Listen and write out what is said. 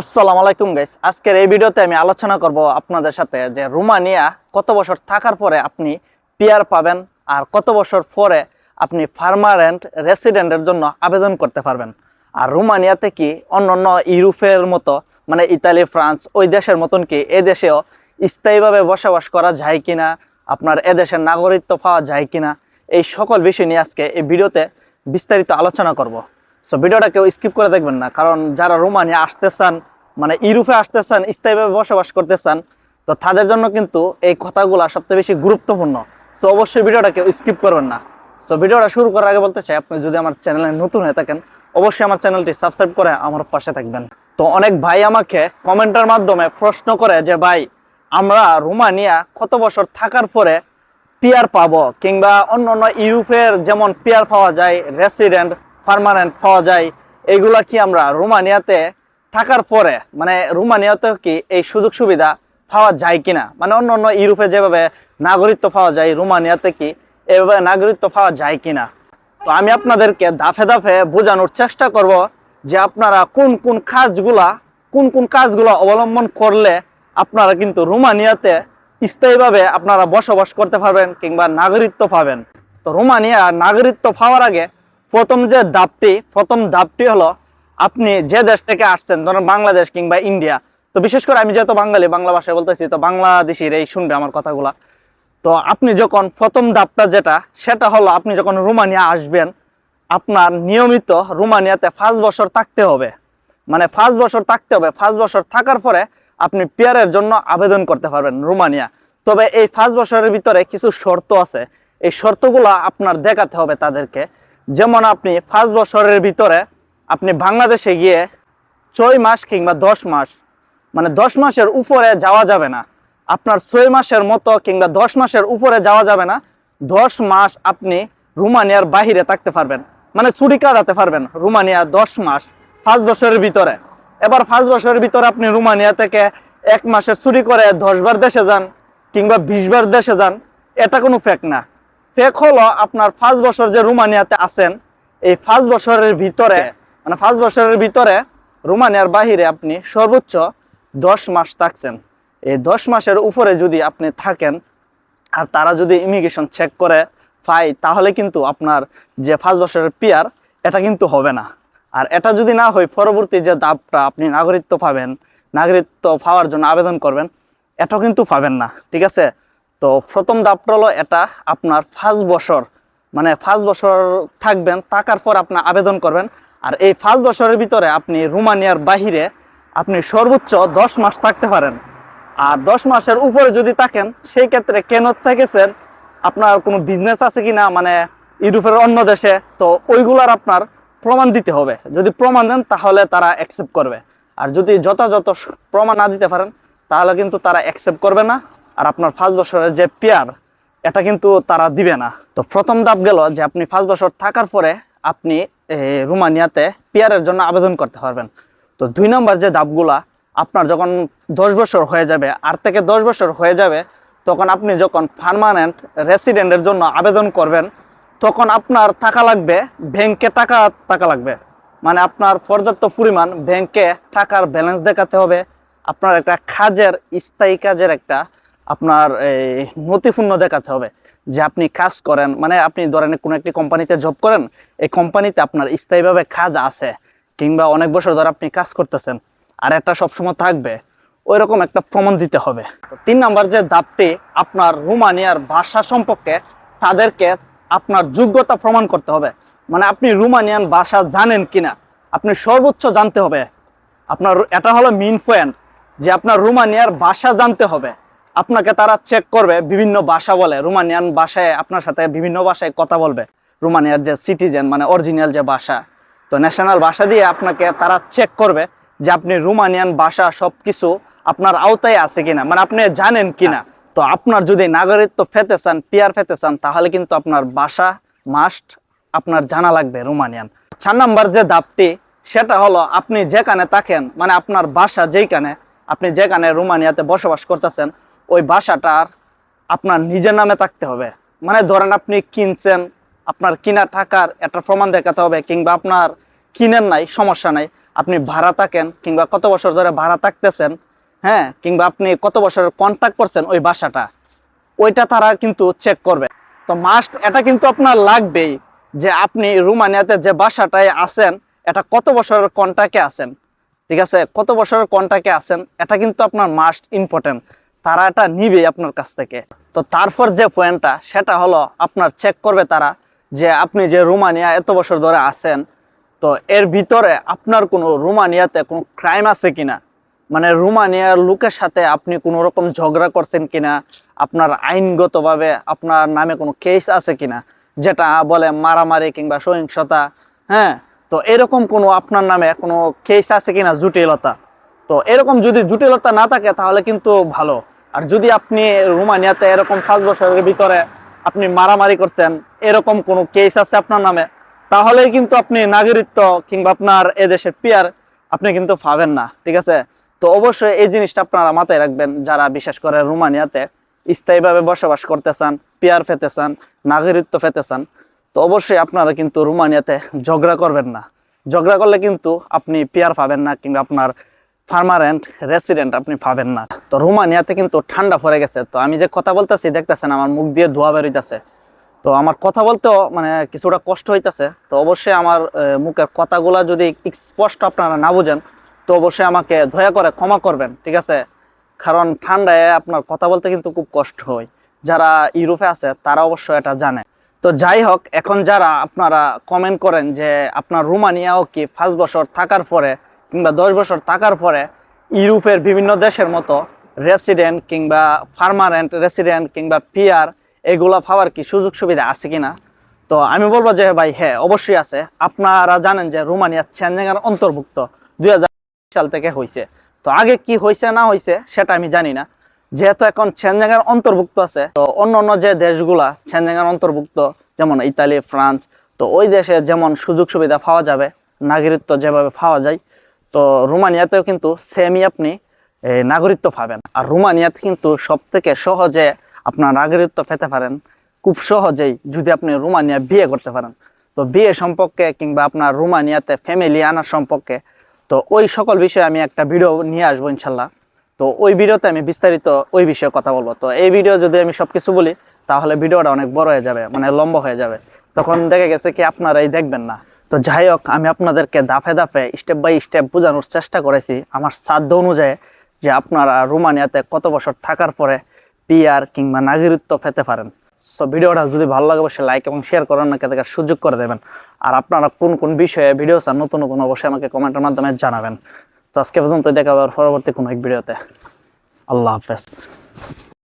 আসসালামু আলাইকুম গাইস আজকের এই ভিডিওতে আমি আলোচনা করব আপনাদের সাথে যে রোমানিয়া কত বছর থাকার পরে আপনি পিয়ার পাবেন আর কত বছর পরে আপনি পার্মানেন্ট রেসিডেন্টের জন্য আবেদন করতে পারবেন। আর রোমানিয়াতে কি অন্যান্য ইউরোপের মতো মানে ইতালি, ফ্রান্স, ওই দেশের মতন কি এই দেশেও স্থায়ীভাবে বসবাস করা যায় কিনা, আপনার এদেশের নাগরিকত্ব পাওয়া যায় কিনা, এই সকল বিষয় নিয়ে আজকে এই ভিডিওতে বিস্তারিত আলোচনা করব। সো ভিডিওটা কেউ স্কিপ করে দেখবেন না, কারণ যারা রোমানিয়া আসতে চান মানে ইউরোপে আসতে চান স্থায়ীভাবে বসবাস করতে চান তো তাদের জন্য কিন্তু এই কথাগুলো সবচেয়ে বেশি গুরুত্বপূর্ণ। তো অবশ্যই ভিডিওটা কেউ স্কিপ করবেন না। তো ভিডিওটা শুরু করার আগে বলতে চাই, আপনি যদি আমার চ্যানেলে নতুন হয়ে থাকেন, অবশ্যই আমার চ্যানেলটি সাবস্ক্রাইব করে আমার পাশে থাকবেন। তো অনেক ভাই আমাকে কমেন্টের মাধ্যমে প্রশ্ন করে যে, ভাই, আমরা রোমানিয়া কত বছর থাকার পরে পিয়ার পাবো? কিংবা অন্য অন্য ইউরোপের যেমন পিয়ার পাওয়া যায় রেসিডেন্ট পারমানেন্ট পাওয়া যায়, এগুলা কি আমরা রোমানিয়াতে থাকার পরে মানে রোমানিয়াতে কি এই সুযোগ সুবিধা পাওয়া যায় কিনা? মানে অন্য অন্য ইউরোপে যেভাবে নাগরিকত্ব পাওয়া যায়, রোমানিয়াতে কি এভাবে নাগরিকত্ব পাওয়া যায় কিনা? তো আমি আপনাদেরকে দাফে দাফে বোঝানোর চেষ্টা করব যে আপনারা কোন কোন কাজগুলা, কোন কোন কাজগুলো অবলম্বন করলে আপনারা কিন্তু রোমানিয়াতে স্থায়ীভাবে আপনারা বসবাস করতে পারবেন কিংবা নাগরিকত্ব পাবেন। তো রোমানিয়া নাগরিকত্ব পাওয়ার আগে প্রথম যে ধাপটি, প্রথম ধাপটি হলো আপনি যে দেশ থেকে আসছেন, ধরুন বাংলাদেশ কিংবা ইন্ডিয়া, তো বিশেষ করে আমি যেহেতু বাঙালি, বাংলা ভাষায় বলতেছি, তো বাংলাদেশির এই শুনবে আমার কথাগুলা। তো আপনি যখন প্রথম ধাপটা যেটা, সেটা হলো আপনি যখন রোমানিয়া আসবেন, আপনার নিয়মিত রোমানিয়াতে পাঁচ বছর থাকতে হবে। মানে পাঁচ বছর থাকতে হবে। পাঁচ বছর থাকার পরে আপনি পেয়ারের জন্য আবেদন করতে পারবেন রোমানিয়া। তবে এই পাঁচ বছরের ভিতরে কিছু শর্ত আছে। এই শর্তগুলো আপনার দেখাতে হবে তাদেরকে। যেমন আপনি পাঁচ বছরের ভিতরে আপনি বাংলাদেশে গিয়ে ছয় মাস কিংবা দশ মাস মানে দশ মাসের উপরে যাওয়া যাবে না। আপনার ছয় মাসের মতো কিংবা দশ মাসের উপরে যাওয়া যাবে না। দশ মাস আপনি রুমানিয়ার বাহিরে থাকতে পারবেন মানে ছুটি কাটাতে পারবেন রুমানিয়া দশ মাস, পাঁচ বছরের ভিতরে। এবার পাঁচ বছরের ভিতরে আপনি রুমানিয়া থেকে এক মাসের ছুটি করে দশ বার দেশে যান কিংবা বিশ বার দেশে যান, এটা কোনো ফেক না। ফেক হলো আপনার পাঁচ বছর যে রুমানিয়াতে আছেন, এই পাঁচ বছরের ভিতরে মানে পাঁচ বছরের ভিতরে রোমানিয়ার বাহিরে আপনি সর্বোচ্চ দশ মাস থাকছেন। এই দশ মাসের উপরে যদি আপনি থাকেন আর তারা যদি ইমিগ্রেশন চেক করে পাই তাহলে কিন্তু আপনার যে পাঁচ বছরের পিয়ার এটা কিন্তু হবে না। আর এটা যদি না হয়, পরবর্তী যে দাবটা আপনি নাগরিকত্ব পাবেন, নাগরিকত্ব পাওয়ার জন্য আবেদন করবেন, এটাও কিন্তু পাবেন না, ঠিক আছে? তো প্রথম দাবটা হলো এটা, আপনার পাঁচ বছর মানে পাঁচ বছর থাকবেন, থাকার পর আপনার আবেদন করবেন। আর এই পাঁচ বছরের ভিতরে আপনি রোমানিয়ার বাহিরে আপনি সর্বোচ্চ দশ মাস থাকতে পারেন। আর দশ মাসের উপরে যদি থাকেন, সেই ক্ষেত্রে কেন থেকেছেন? আপনার কোনো বিজনেস আছে কিনা? মানে ইউরোপের অন্য দেশে, তো ওইগুলার আপনার প্রমাণ দিতে হবে। যদি প্রমাণ দেন, তাহলে তারা অ্যাকসেপ্ট করবে। আর যদি যথাযথ প্রমাণ না দিতে পারেন, তাহলে কিন্তু তারা অ্যাকসেপ্ট করবে না। আর আপনার পাঁচ বছরের যে পেয়ার, এটা কিন্তু তারা দিবে না। তো প্রথম ধাপ গেল যে আপনি পাঁচ বছর থাকার পরে আপনি রোমানিয়াতে পিয়ারের জন্য আবেদন করতে পারবেন। তো দুই নম্বর যে ধাপগুলা, আপনার যখন দশ বছর হয়ে যাবে আট থেকে দশ বছর হয়ে যাবে, তখন আপনি যখন পার্মানেন্ট রেসিডেন্টের জন্য আবেদন করবেন, তখন আপনার টাকা লাগবে, ব্যাংকে টাকা টাকা লাগবে। মানে আপনার পর্যাপ্ত পরিমাণ ব্যাংকে টাকার ব্যালেন্স দেখাতে হবে। আপনার একটা কাজের, স্থায়ী কাজের একটা আপনার এই নথিপূর্ণ দেখাতে হবে। যে আপনি কাজ করেন মানে আপনি ধরেন কোনো একটি কোম্পানিতে জব করেন, এই কোম্পানিতে আপনার স্থায়ীভাবে কাজ আছে, কিংবা অনেক বছর ধরে আপনি কাজ করতেছেন, আর একটা সবসময় থাকবে ওই রকম একটা প্রমাণ দিতে হবে। তিন নাম্বার যে ধাপটি আপনার রোমানিয়ার ভাষা সম্পর্কে, তাদেরকে আপনার যোগ্যতা প্রমাণ করতে হবে। মানে আপনি রোমানিয়ান ভাষা জানেন কিনা, আপনি সর্বোচ্চ জানতে হবে। আপনার, এটা হলো মেইন পয়েন্ট যে আপনার রোমানিয়ার ভাষা জানতে হবে। আপনাকে তারা চেক করবে বিভিন্ন ভাষা বলে। রোমানিয়ান ভাষায় আপনার সাথে বিভিন্ন ভাষায় কথা বলবে। রোমানিয়ার যে সিটিজেন মানে অরিজিনাল যে ভাষা তো ন্যাশনাল ভাষা দিয়ে আপনাকে তারা চেক করবে যে আপনি রোমানিয়ান ভাষা সব কিছু আপনার আওতায় আছে কিনা। মানে আপনি জানেন কিনা। তো আপনার যদি নাগরিকত্ব পেতে চান পিয়ার পেতে চান তাহলে কিন্তু আপনার ভাষা মাস্ট আপনার জানা লাগবে রোমানিয়ান। চার নাম্বার যে ধাপটি সেটা হলো আপনি যেখানে থাকেন মানে আপনার বাসা যেইখানে আপনি যেখানে রোমানিয়াতে বসবাস করতেছেন ওই বাসাটার আপনার নিজের নামে থাকতে হবে। মানে ধরেন আপনি কিনছেন, আপনার কিনা টাকার একটা প্রমাণ দেখাতে হবে কিংবা আপনার কিনেন নাই, সমস্যা নাই। আপনি ভাড়া থাকেন কিংবা কত বছর ধরে ভাড়া থাকতেছেন হ্যাঁ? কিংবা আপনি কত বছরের কন্ট্যাক্ট করছেন ওই বাসাটা, ওইটা তারা কিন্তু চেক করবে। তো মাস্ট এটা কিন্তু আপনার লাগবেই যে আপনি রুমানিয়াতে যে বাসাটায় আছেন, এটা কত বছরের কন্ট্যাক্টে আছেন, ঠিক আছে? কত বছরের কন্ট্যাক্টে আছেন, এটা কিন্তু আপনার মাস্ট ইম্পর্টেন্ট তারা এটা নিবে আপনার কাছ থেকে। তো তারপর যে পয়েন্টটা সেটা হলো আপনার চেক করবে তারা যে আপনি যে রোমানিয়া এত বছর ধরে আছেন, তো এর ভিতরে আপনার কোনো রোমানিয়াতে কোনো ক্রাইম আছে কিনা? মানে রোমানিয়ার লোকের সাথে আপনি কোনো রকম ঝগড়া করছেন কিনা? আপনার আইনগতভাবে আপনার নামে কোনো কেস আছে কিনা? যেটা বলে মারামারি কিংবা সহিংসতা হ্যাঁ? তো এরকম কোনো আপনার নামে কোনো কেস আছে কিনা জটিলতা? তো এরকম যদি জটিলতা না থাকে তাহলে কিন্তু ভালো। আর যদি আপনি রোমানিয়াতে এরকম পাঁচ বছরের ভিতরে আপনি মারামারি করছেন, এরকম কোনো কেস আছে আপনার নামে তাহলে কিন্তু আপনি নাগরিকত্ব কিংবা আপনার এদেশের পিয়ার আপনি কিন্তু পাবেন না, ঠিক আছে? তো অবশ্যই এই জিনিসটা আপনারা মাথায় রাখবেন, যারা বিশেষ করে রোমানিয়াতে স্থায়ীভাবে বসবাস করতে চান পিয়ার পেতে চান নাগরিকত্ব পেতে চান তো অবশ্যই আপনারা কিন্তু রোমানিয়াতে ঝগড়া করবেন না। ঝগড়া করলে কিন্তু আপনি পিয়ার পাবেন না কিংবা আপনার পার্মানেন্ট রেসিডেন্ট আপনি পাবেন না। তো রোমানিয়াতে কিন্তু ঠান্ডা পড়ে গেছে। তো আমি যে কথা বলতেছি, দেখতেছেন আমার মুখ দিয়ে ধোয়া বেরোইতেছে। তো আমার কথা বলতেও মানে কিছুটা কষ্ট হইতেছে। তো অবশ্যই আমার মুখের কথাগুলা যদি স্পষ্ট আপনারা না বুঝেন, তো অবশ্যই আমাকে দয়া করে ক্ষমা করবেন, ঠিক আছে? কারণ ঠান্ডায় আপনার কথা বলতে কিন্তু খুব কষ্ট হয়। যারা ইউরোপে আছে, তারা অবশ্যই এটা জানে। তো যাই হোক, এখন যারা আপনারা কমেন্ট করেন যে আপনার রোমানিয়াও কি পাঁচ বছর থাকার পরে কিংবা দশ বছর থাকার পরে ইউরোপের বিভিন্ন দেশের মতো রেসিডেন্ট কিংবা পার্মানেন্ট রেসিডেন্ট কিংবা পিয়ার এগুলা পাওয়ার কি সুযোগ সুবিধা আছে কিনা? তো আমি বলব যে ভাই হ্যাঁ অবশ্যই আছে। আপনারা জানেন যে রোমানিয়া ছেনজেঙ্গার অন্তর্ভুক্ত দুই সাল থেকে হয়েছে তো আগে কি হয়েছে না হয়েছে সেটা আমি জানি না। যেহেতু এখন ছেনজেঙ্গার অন্তর্ভুক্ত আছে, তো অন্য অন্য যে দেশগুলা ছেনজেঙ্গার অন্তর্ভুক্ত, যেমন ইতালি, ফ্রান্স, তো ওই দেশে যেমন সুযোগ সুবিধা পাওয়া যাবে, নাগরিকত্ব যেভাবে পাওয়া যায় তো রোমানিয়াতেও কিন্তু সেমই আপনি নাগরিকত্ব পাবেন। আর রোমানিয়াতে কিন্তু সব থেকে সহজে আপনার নাগরিকত্ব পেতে পারেন। খুব সহজেই যদি আপনি রোমানিয়া বিয়ে করতে পারেন। তো বিয়ে সম্পর্কে কিংবা আপনার রোমানিয়াতে ফ্যামিলি আনার সম্পর্কে, তো ওই সকল বিষয়ে আমি একটা ভিডিও নিয়ে আসব ইনশাল্লাহ। তো ওই ভিডিওতে আমি বিস্তারিত ওই বিষয়ে কথা বলব। তো এই ভিডিও যদি আমি সবকিছু বলি, তাহলে ভিডিওটা অনেক বড় হয়ে যাবে মানে লম্বা হয়ে যাবে। তখন দেখে গেছে কি আপনারাই দেখবেন না। তো যাই হোক, আমি আপনাদেরকে দাফে দাফে স্টেপ বাই স্টেপ বোঝানোর চেষ্টা করেছি আমার সাধ্য অনুযায়ী যে আপনারা রোমানিয়াতে কত বছর থাকার পরে পিআর কিংবা নাগরিকত্ব পেতে পারেন। সো ভিডিওটা যদি ভালো লাগে, অবশ্যই লাইক এবং শেয়ার করার নাকি দেখার সুযোগ করে দেবেন। আর আপনারা কোন কোন বিষয়ে ভিডিও চান, নতুন নতুন, অবশ্যই আমাকে কমেন্টের মাধ্যমে জানাবেন। তো আজকে পর্যন্ত দেখা পরবর্তী কোনো এক ভিডিওতে। আল্লাহ হাফেজ।